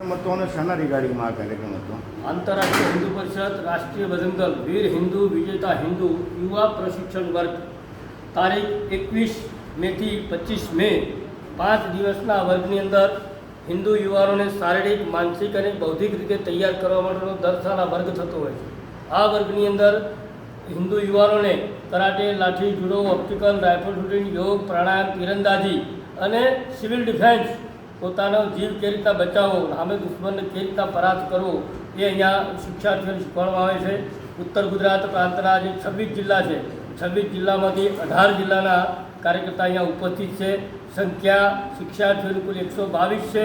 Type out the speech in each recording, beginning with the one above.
હતો અને શાના રિગાર્ડિંગમાં આ કાર્યક્રમ હતો? આંતરરાષ્ટ્રીય હિન્દુ પરિષદ, રાષ્ટ્રીય બજરંગ દળ વીર હિન્દુ, વિજેતા હિન્દુ, યુવા પ્રશિક્ષણ વર્ગ. તારીખ એકવીસ મેથી પચીસ મે, પાંચ દિવસના વર્ગની અંદર હિન્દુ યુવાનોને શારીરિક, માનસિક અને બૌદ્ધિક રીતે તૈયાર કરવા માટેનો દર વર્ગ થતો હોય છે. આ વર્ગની અંદર હિન્દુ યુવાનોને karate, lathi, judo, optical rifle shooting, યોગ, પ્રાણાયામ, તીરંદાજી અને સિવિલ ડિફેન્સ પોતાનો જીવ કેવી રીતના બચાવવો સામે દુશ્મનને કેવી રીતના પરાસ્ત કરવો, એ અહીંયા શિક્ષાર્થીઓને શીખવાડવામાં આવે છે. ઉત્તર ગુજરાત પ્રાંતના જે છવ્વીસ જિલ્લા છે, છવ્વીસ જિલ્લામાંથી અઢાર જિલ્લાના કાર્યકર્તા અહીંયા ઉપસ્થિત છે. સંખ્યા શિક્ષાર્થીઓની કુલ એકસો બાવીસ છે.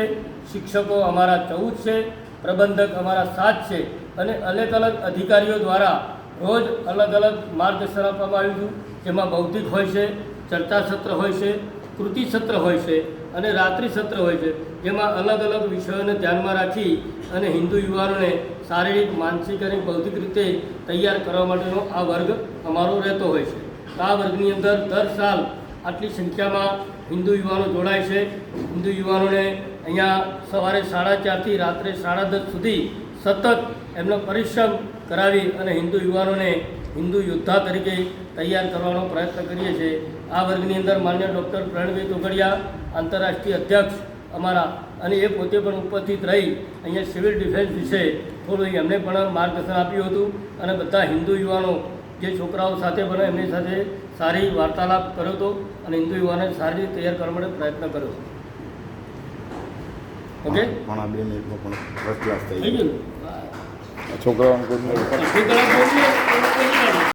શિક્ષકો અમારા ચૌદ છે. પ્રબંધક અમારા સાત છે. અને અલગ અલગ અધિકારીઓ દ્વારા રોજ અલગ અલગ માર્ગદર્શન આપવામાં આવ્યું હતું, જેમાં બૌદ્ધિક હોય છે ચર્ચા સત્ર હોય છે કૃતિ સત્ર હોય છે અને રાત્રિ સત્ર હોય છે, જેમાં અલગ અલગ વિષયોને ધ્યાનમાં રાખી અને હિન્દુ યુવાનોને શારીરિક, માનસિક અને બૌદ્ધિક રીતે તૈયાર કરવા માટેનો આ વર્ગ અમારો રહેતો હોય છે. આ વર્ગની અંદર દર સાલ આટલી સંખ્યામાં હિન્દુ યુવાનો જોડાય છે. હિન્દુ યુવાનોને અહીંયા સવારે સાડા ચારથી રાત્રે સાડા દસ સુધી સતત એમનો પરિશ્રમ કરાવી અને હિન્દુ યુવાનોને હિન્દુ યોદ્ધા તરીકે તૈયાર કરવાનો પ્રયત્ન કરીએ છીએ. આ વર્ગની અંદર માન્ય ડૉક્ટર પ્રણભાઈ તોગડિયા આંતરરાષ્ટ્રીય અધ્યક્ષ અમારા અને એ પોતે પણ ઉપસ્થિત રહી અહીંયા સિવિલ ડિફેન્સ વિશે થોડું એમને પણ માર્ગદર્શન આપ્યું હતું અને બધા હિન્દુ યુવાનો જે છોકરાઓ સાથે બને એમની સાથે સારી વાર્તાલાપ કર્યો હતો અને હિન્દુ યુવાનોને સારી રીતે તૈયાર કરવા માટે પ્રયત્ન કર્યો. ઓકે પોણા બે મિનિટમાં પણ ફર્સ્ટ ક્લાસ થઈ ગયું છોકરાઓને કોઈ